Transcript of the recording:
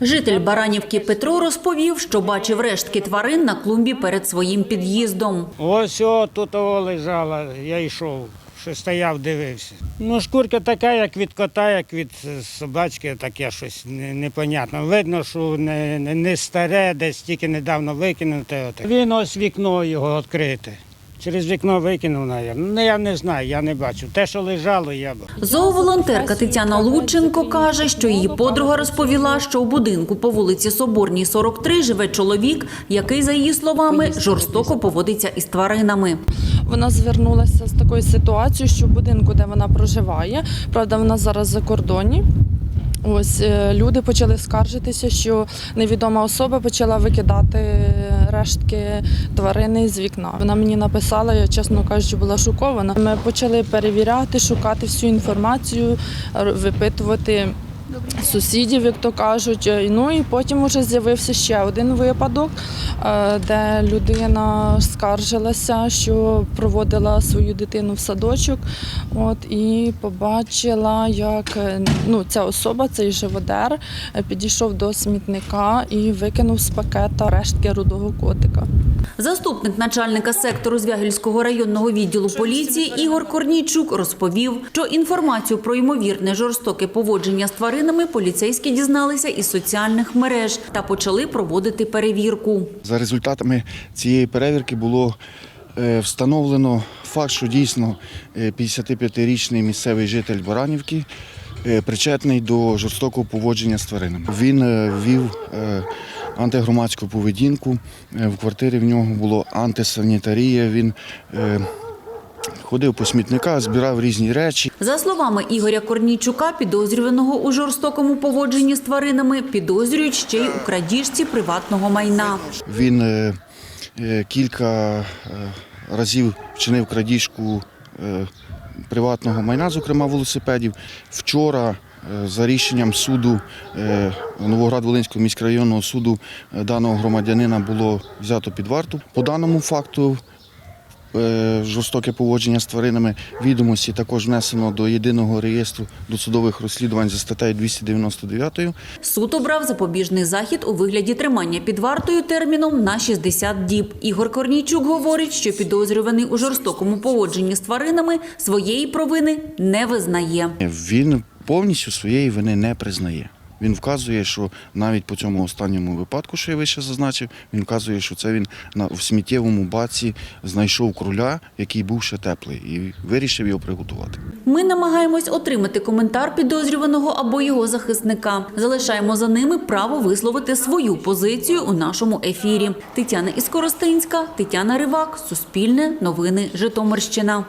Житель Баранівки Петро розповів, що бачив рештки тварин на клумбі перед своїм під'їздом. Ось о, тут о, лежала, я йшов, що стояв, дивився. Ну, шкурка така, як від кота, як від собачки, таке щось не- непонятно. Видно, що не, не, не старе, десь тільки недавно викинуте. Він ось вікно його відкрите. Через вікно викинув, навіть. Ну, я не знаю, я не бачив. Те, що лежало, я бачив. Зооволонтерка Тетяна Лученко каже, що її подруга розповіла, що у будинку по вулиці Соборній, 43 живе чоловік, який, за її словами, жорстоко поводиться із тваринами. Вона звернулася з такою ситуацією, що в будинку, де вона проживає, правда, вона зараз за кордоні. Ось е, люди почали скаржитися, що невідома особа почала викидати рештки тварини з вікна. Вона мені написала, я чесно кажучи, була шокована. Ми почали перевіряти, шукати всю інформацію, випитувати сусідів, як то кажуть. Е, Ну і потім вже з'явився ще один випадок, е, де людина скаржилася, що проводила свою дитину в садочок. От і побачила, як е, ну, ця особа, цей живодер, підійшов до смітника і викинув з пакета рештки рудого котика. Заступник начальника сектору Звягельського районного відділу поліції Ігор Корнійчук розповів, що інформацію про ймовірне жорстоке поводження з тваринами поліцейські дізналися із соціальних мереж та почали проводити перевірку. За результатами цієї перевірки було е, встановлено факт, що дійсно е, 55-річний місцевий житель Баранівки е, причетний до жорстокого поводження з тваринами. Він е, вів е, антигромадську поведінку. Е, В квартирі в нього було антисанітарія. Він е, ходив по смітниках, збирав різні речі. За словами Ігоря Корнійчука, підозрюваного у жорстокому поводженні з тваринами підозрюють ще й у крадіжці приватного майна. Він е, е, кілька е, разів вчинив крадіжку е, приватного майна, зокрема велосипедів. Вчора за рішенням суду е, Новоград-Волинського міськрайонного суду е, даного громадянина було взято під варту. По даному факту е, жорстоке поводження з тваринами відомості також внесено до єдиного реєстру досудових розслідувань за статтею 299. Суд обрав запобіжний захід у вигляді тримання під вартою терміном на 60 діб. Ігор Корнійчук говорить, що підозрюваний у жорстокому поводженні з тваринами своєї провини не визнає. Він повністю своєї вини не признає. Він вказує, що навіть по цьому останньому випадку, що я вище зазначив, він вказує, що це він на в сміттєвому баці знайшов кроля, який був ще теплий, і вирішив його приготувати. Ми намагаємось отримати коментар підозрюваного або його захисника. Залишаємо за ними право висловити свою позицію у нашому ефірі. Тетяна Іскоростинська, Тетяна Ривак, Суспільне, Новини Житомирщина.